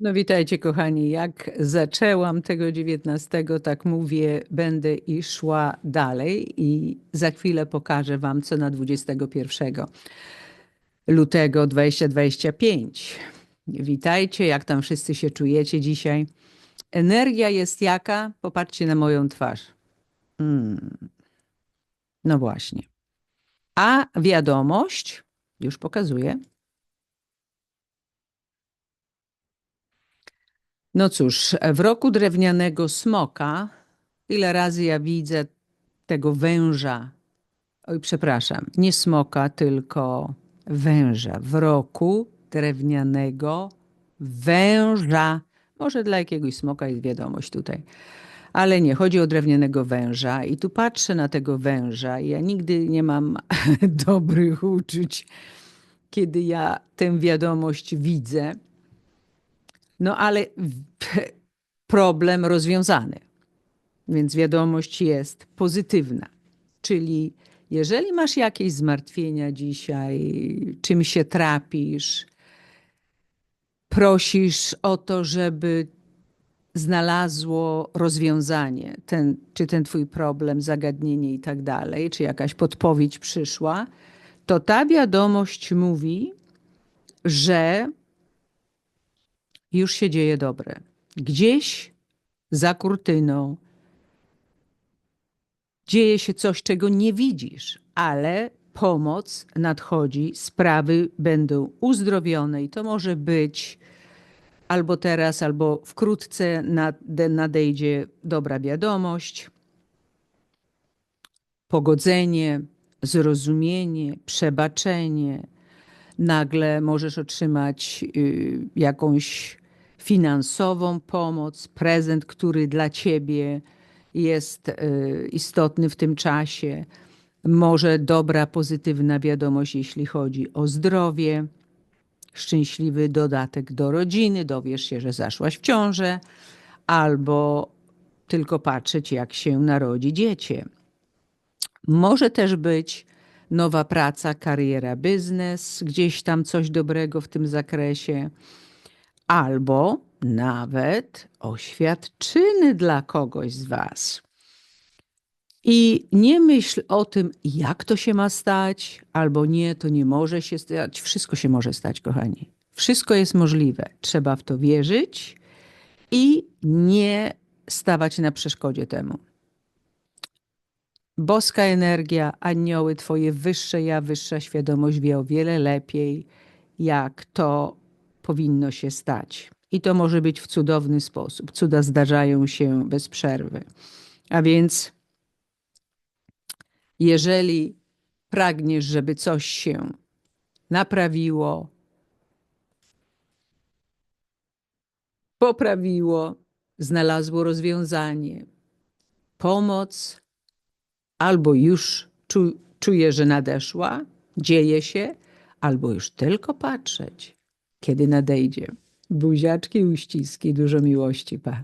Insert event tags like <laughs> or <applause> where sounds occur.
No witajcie kochani, jak zaczęłam tego 19, tak mówię, będę i szła dalej i za chwilę pokażę wam co na 21 lutego 2025. Witajcie, jak tam wszyscy się czujecie dzisiaj? Energia jest jaka? Popatrzcie na moją twarz. Hmm. No właśnie. A wiadomość, już pokazuję. No cóż, w roku drewnianego smoka, ile razy ja widzę tego węża, oj przepraszam, nie smoka, tylko węża. W roku drewnianego węża. Może dla jakiegoś smoka jest wiadomość tutaj. Ale nie, chodzi o drewnianego węża i tu patrzę na tego węża i ja nigdy nie mam <laughs> dobrych uczuć, kiedy ja tę wiadomość widzę. No ale <laughs> problem rozwiązany. Więc wiadomość jest pozytywna. Czyli jeżeli masz jakieś zmartwienia dzisiaj, czym się trapisz, prosisz o to, żeby znalazło rozwiązanie, ten, czy ten twój problem, zagadnienie i tak dalej, czy jakaś podpowiedź przyszła, to ta wiadomość mówi, że już się dzieje dobre. Gdzieś za kurtyną dzieje się coś, czego nie widzisz, ale pomoc nadchodzi, sprawy będą uzdrowione i to może być albo teraz, albo wkrótce nadejdzie dobra wiadomość, pogodzenie, zrozumienie, przebaczenie. Nagle możesz otrzymać y, jakąś finansową pomoc, prezent, który dla ciebie jest y, istotny w tym czasie. Może dobra, pozytywna wiadomość, jeśli chodzi o zdrowie, szczęśliwy dodatek do rodziny, dowiesz się, że zaszłaś w ciążę, albo tylko patrzeć, jak się narodzi dziecię. Może też być nowa praca, kariera, biznes, gdzieś tam coś dobrego w tym zakresie albo nawet oświadczyny dla kogoś z Was. I nie myśl o tym, jak to się ma stać, albo nie, to nie może się stać. Wszystko się może stać, kochani. Wszystko jest możliwe. Trzeba w to wierzyć i nie stawać na przeszkodzie temu. Boska energia, anioły, Twoje wyższe ja, wyższa świadomość wie o wiele lepiej, jak to powinno się stać. I to może być w cudowny sposób. Cuda zdarzają się bez przerwy. A więc, jeżeli pragniesz, żeby coś się naprawiło, poprawiło, znalazło rozwiązanie, pomoc, albo już czu, czuję, że nadeszła, dzieje się, albo już tylko patrzeć kiedy nadejdzie. Buziaczki, uściski, dużo miłości, pa.